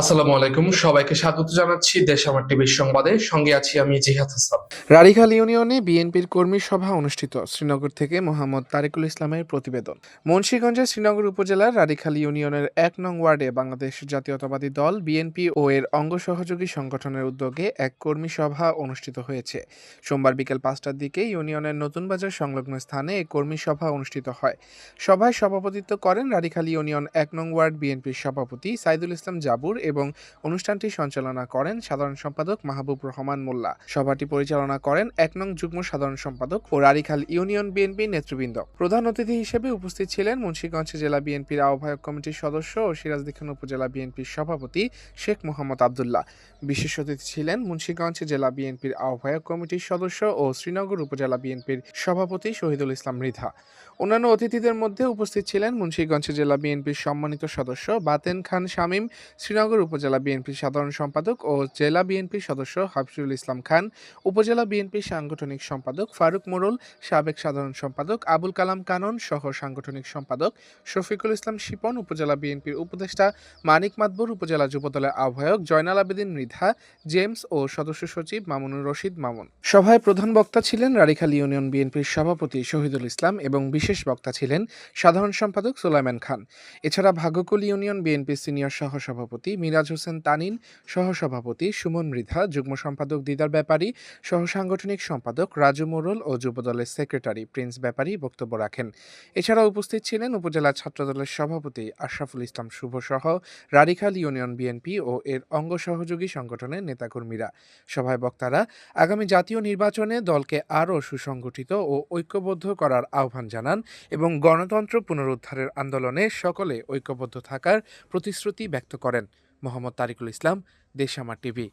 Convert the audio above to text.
আসসালামু আলাইকুম। সবাইকে স্বাগত জানাচ্ছি দেশ আমার টিভির সংবাদে। সঙ্গে আছি আমি জিহাদ হাসান। রারিখাল ইউনিয়নে বিএনপির কর্মী সভা অনুষ্ঠিত, শ্রীনগর থেকে মোহাম্মদ তারিকুল ইসলামের প্রতিবেদন। মুন্সিগঞ্জের শ্রীনগর উপজেলার রারিখাল ইউনিয়নের এক নং ওয়ার্ডে বাংলাদেশ জাতীয়তাবাদী দল, বিএনপি ও এর অঙ্গ সহযোগী সংগঠনের উদ্যোগে এক কর্মী সভা অনুষ্ঠিত হয়েছে। সোমবার বিকেল পাঁচটার দিকে ইউনিয়নের নতুন বাজার সংলগ্ন স্থানে এই কর্মী সভা অনুষ্ঠিত হয়। সভায় সভাপতিত্ব করেন রারিখাল ইউনিয়ন এক নং ওয়ার্ড বিএনপির সভাপতি সাইদুল ইসলাম জাবুর এবং অনুষ্ঠানটি সঞ্চালনা করেন সাধারণ সম্পাদক মাহবুব রহমান মোল্লা। সভাটি পরিচালনা করেন এক নং যুগ্ম সাধারণ সম্পাদক ও রারিখাল ইউনিয়ন বিএনপি নেতৃবৃন্দ। প্রধান অতিথি হিসেবে উপস্থিত ছিলেন মুন্সিগঞ্জ জেলা বিএনপির আহ্বায়ক কমিটির সদস্য ও সিরাজদিখান উপজেলা বিএনপির সভাপতি শেখ মোহাম্মদ আবদুল্লাহ। বিশেষ অতিথি ছিলেন মুন্সিগঞ্জ জেলা বিএনপির আহ্বায়ক কমিটির সদস্য ও শ্রীনগর উপজেলা বিএনপির সভাপতি শহীদুল ইসলাম মৃধা। অন্যান্য অতিথিদের মধ্যে উপস্থিত ছিলেন মুন্সিগঞ্জ জেলা বিএনপির সম্মানিত সদস্য বাতেন খান শামীম, শ্রীনগর উপজেলা বিএনপির সাধারণ সম্পাদক ও জেলা বিএনপির সদস্য হাফিজুল ইসলাম খান, উপজেলা বিএনপির সাংগঠনিক সম্পাদক ফারুক মোরল সাবেক সাধারণ সম্পাদক আবুল কালাম কানন সহ সাংগঠনিক সম্পাদক শফিকুল ইসলাম শিপন, উপজেলা বিএনপির উপদেষ্টা মানিক মাতবর, উপজেলা যুবদলের আহ্বায়ক জয়নাল আবেদিন মৃধা, জেমস ও সদস্য সচিব মামুনুর রশিদ মামুন। সভায় প্রধান বক্তা ছিলেন রারিখাল ইউনিয়ন বিএনপির সভাপতি শহীদুল ইসলাম এবং বিশেষ বক্তা ছিলেন সাধারণ সম্পাদক সুলাইমান খান। এছাড়া ভাগ্যকুল ইউনিয়ন বিএনপির সিনিয়র সহসভাপতি মিরাজ হোসেন তানিন, সহসভাপতি সুমন মৃধা, যুগ্ম সম্পাদক দিদার ব্যাপারী সহ সাংগঠনিক সম্পাদক রাজু মোরল ও যুবদলের সেক্রেটারি প্রিন্স ব্যাপারী বক্তব্য রাখেন। এছাড়া উপস্থিত ছিলেন উপজেলা ছাত্রদলের সভাপতি আশরাফুল ইসলাম শুভ সহ রারিখাল ইউনিয়ন বিএনপি ও এর অঙ্গ সহযোগী সংগঠনের নেতাকর্মীরা। সভায় বক্তারা আগামী জাতীয় নির্বাচনে দলকে আরও সুসংগঠিত ও ঐক্যবদ্ধ করার আহ্বান জানান এবং গণতন্ত্র পুনরুদ্ধারের আন্দোলনে সকলে ঐক্যবদ্ধ থাকার প্রতিশ্রুতি ব্যক্ত করেন। মোহাম্মদ তারিকুল ইসলাম দেশামা টিভি।